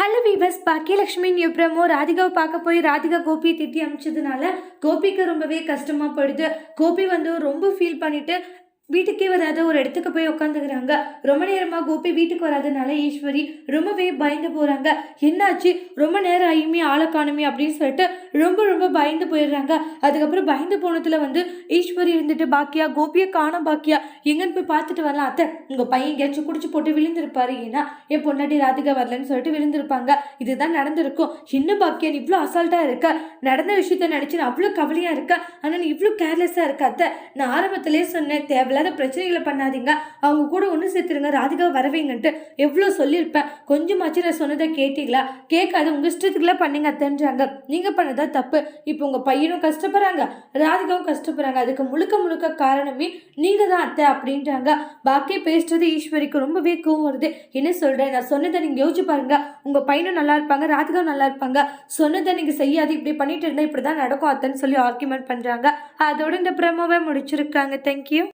Hello viewers Bakiyalakshmi new ராதிகாவை பார்க்க போய் ராதிகா கோபியை திட்டி அமிச்சதுனால கோபிக்கு ரொம்பவே கஷ்டமாக போயிடுது. கோபி வந்து ரொம்ப ஃபீல் பண்ணிவிட்டு வீட்டுக்கே வராத ஒரு இடத்துக்கு போய் உட்காந்துக்கிறாங்க ரொம்ப நேரமாக கோபி வீட்டுக்கு வராதனால ஈஸ்வரி ரொம்பவே பயந்து போகிறாங்க என்னாச்சு? ரொம்ப நேரம் ஆயுமே ஆளை காணுமே அப்படின்னு சொல்லிட்டு ரொம்ப ரொம்ப பயந்து போயிடுறாங்க. அதுக்கப்புறம் பயந்து போனதுல வந்து ஈஸ்வரி இருந்துட்டு பாக்கியா கோபியை காணோம் பாக்கியா. எங்கன்னு போய் பார்த்துட்டு வரலாம் அத்தை. உங்கள் பையன் எங்கேயாச்சும் குடிச்சு போட்டு விழுந்திருப்பாரு. ஏன்னா என் பொண்டாட்டி ராதிகா வரலன்னு சொல்லிட்டு விழுந்திருப்பாங்க. இதுதான் நடந்திருக்கும். இன்னும் பாக்கியா நீ இவ்வளோ அசால்ட்டாக இருக்க? நடந்த விஷயத்த நினச்சி நான் அவ்வளோ கவலையாக இருக்க? ஆனால் நீ இவ்வளோ கேர்லெஸ்ஸாக இருக்க அத்தை. நான் ஆரம்பத்திலே சொன்னேன் தேவையில்லாத பிரச்சனைகளை பண்ணாதீங்க. அவங்க கூட ஒன்று சேர்த்துருங்க. ராதிகா வரவைங்கன்ட்டு எவ்வளோ சொல்லியிருப்பேன். கொஞ்சமாச்சும் நான் சொன்னதை கேட்டீங்களா? கேட்காத உங்கள் இஷ்டத்துக்குலாம் பண்ணுங்க அத்தைன்றாங்க. நீங்கள் பண்ணதா தப்பு. இப்போ உங்கள் பையனும் கஷ்டப்படுறாங்க. ராதிகாவும் கஷ்டப்படுறாங்க. அதுக்கு முழுக்க முழுக்க காரணமே நீங்கள் தான் அத்தை அப்படின்றாங்க. பாக்கி பேசுறது ஈஸ்வரிக்கு ரொம்பவே கோவம் வருது. என்ன சொல்கிறேன் நான் சொன்னதை நீங்கள் யோசிச்சு பாருங்க. உங்கள் பையனும் நல்லா இருப்பாங்க. ராதிகாவும் நல்லா இருப்பாங்க. சொன்னதை நீங்கள் செய்யாது இப்படி பண்ணிட்டு இருந்தால் இப்படி தான் நடக்கும் அத்தைன்னு சொல்லி ஆர்குமெண்ட் பண்ணுறாங்க அதோட இந்த ப்ரமோவை முடிச்சிருக்காங்க. தேங்க்யூ